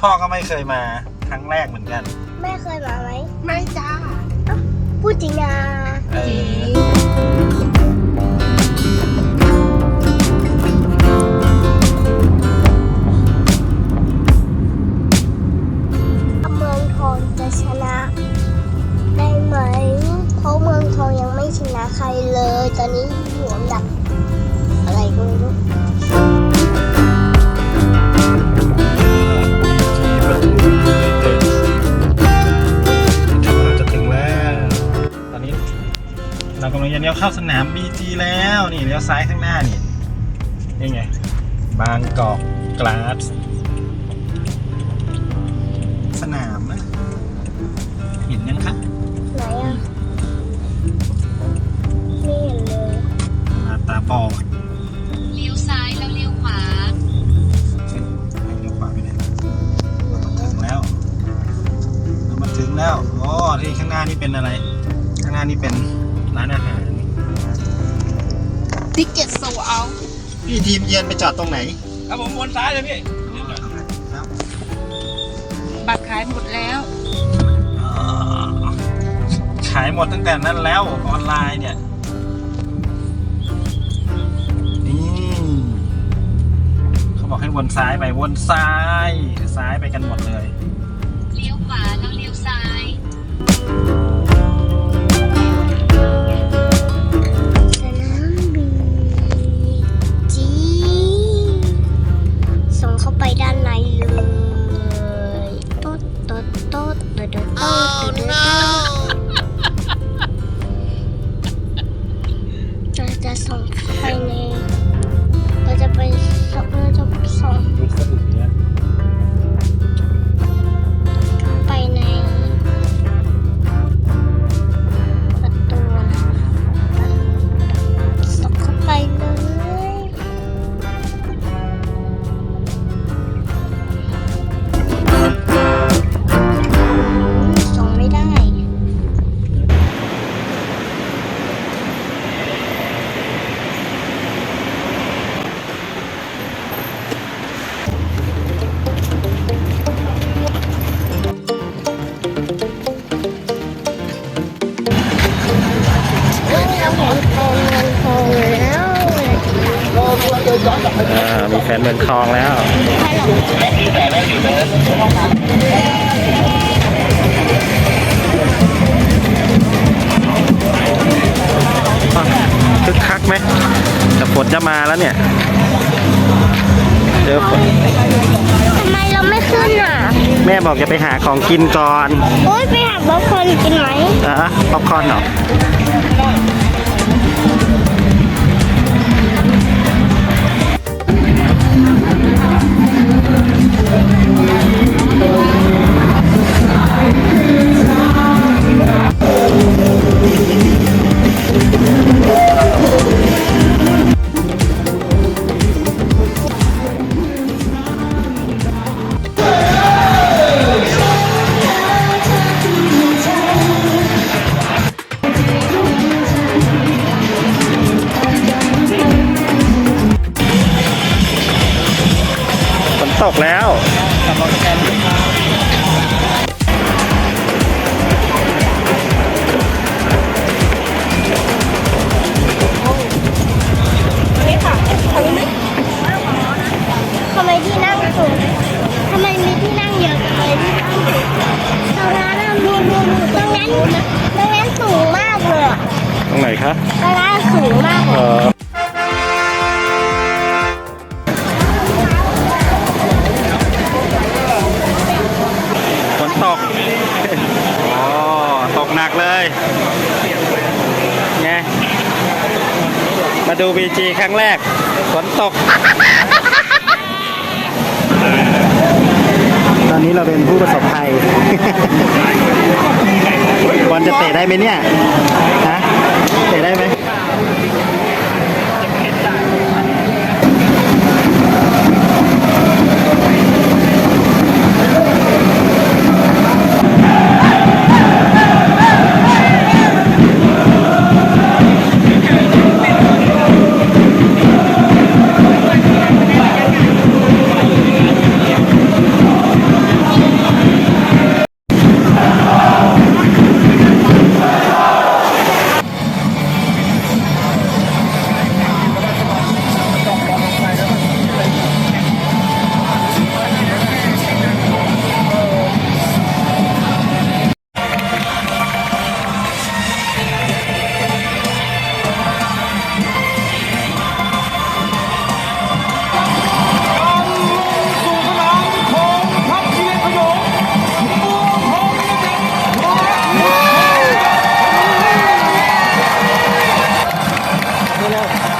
พ่อก็ไม่เคยมาครั้งแรกเหมือนกัน แม่เคยมาไหมไม่จ้าพูดจริงนะ เรากำลังจะเลี้ยวเข้าสนามบีจีแล้วนี่เลี้ยวซ้ายข้างหน้านี่นี่ไง บางกอกกลาสสนามนะเห็นยังคะไหนอะไม่เห็นเลยมาตาบอดเลี้ยวซ้ายแล้วเลี้ยวขวาเลี้ยวขวาไปไหนเราต้องถึงแล้วเรามาถึงแล้วอ๋อที่ข้างหน้านี่เป็นอะไร ข้างหน้านี่เป็นร้านอาหาร ติเก็ตโซเอา พี่ทีมเยือนไปจอดตรงไหน ครับผมวนซ้ายเลยพี่ครับบัตรขายหมดแล้วอ๋อขายหมดตั้งแต่นั้นแล้วออนไลน์เนี่ย นี่ เขาบอกให้วนซ้ายไปวนซ้าย ซ้ายไปกันหมดเลย นเมืองทองแล้วให้เราคึกคักไหมแต่ฝนจะมาแล้วเนี่ย เจอฝนทำไมเราไม่ขึ้นอะ แม่บอกจะไปหาของกินก่อน โอ๊ย ไปหาบ๊อบคอร์นกินไหมอะป๊อปคอร์นเหรอ ตกแล้วทำไมที่นั่งสูงทำไมมีที่นั่งเยอะจังเลยที่นั่งสูงตรงนั้นน่ะดูดูดูตรงนั้นตรงนั้นสูงมากเลยอะตรงไหนคะตรงนั้นสูงมากเลเอย ดูบีจีครั้งแรกฝนตก ตอนนี้เราเป็นผู้ประสบภัย บอลจะเตะได้ไหมเนี่ย ฮะ Hello.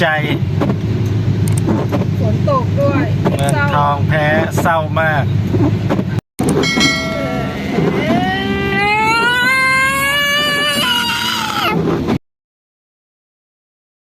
ใจฝนตกด้วยเมืองทองแพ้เศร้ามาก